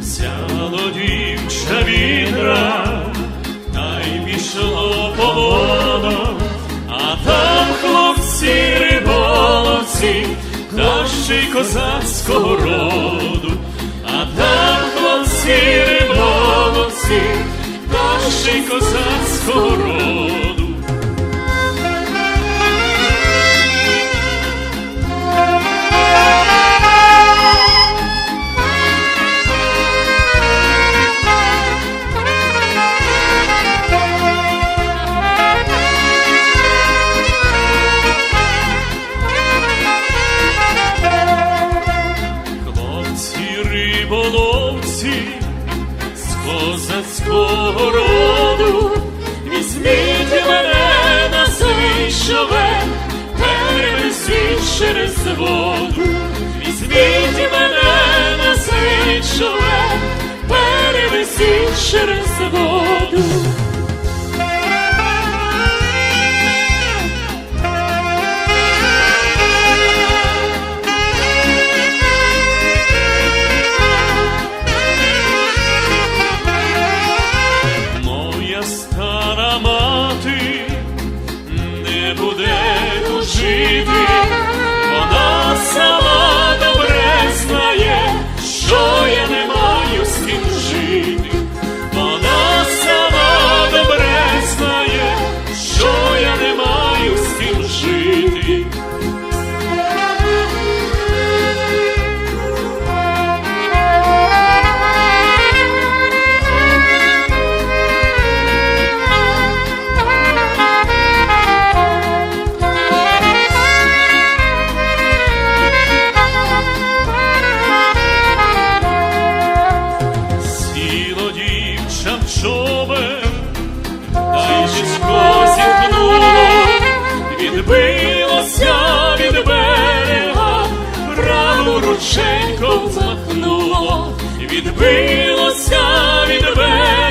Взяло дівча відра, та й пішло по воду, а там хлопці риболовці, й козацького роду, а там хлопці риболовці, й козацького риболовці з козацького роду, візьміть мене на свищове, перевезіть через воду, візьміть мене на свищове, перевезіть через воду. Жити, Шеньком змахнуло, відбилося від мене.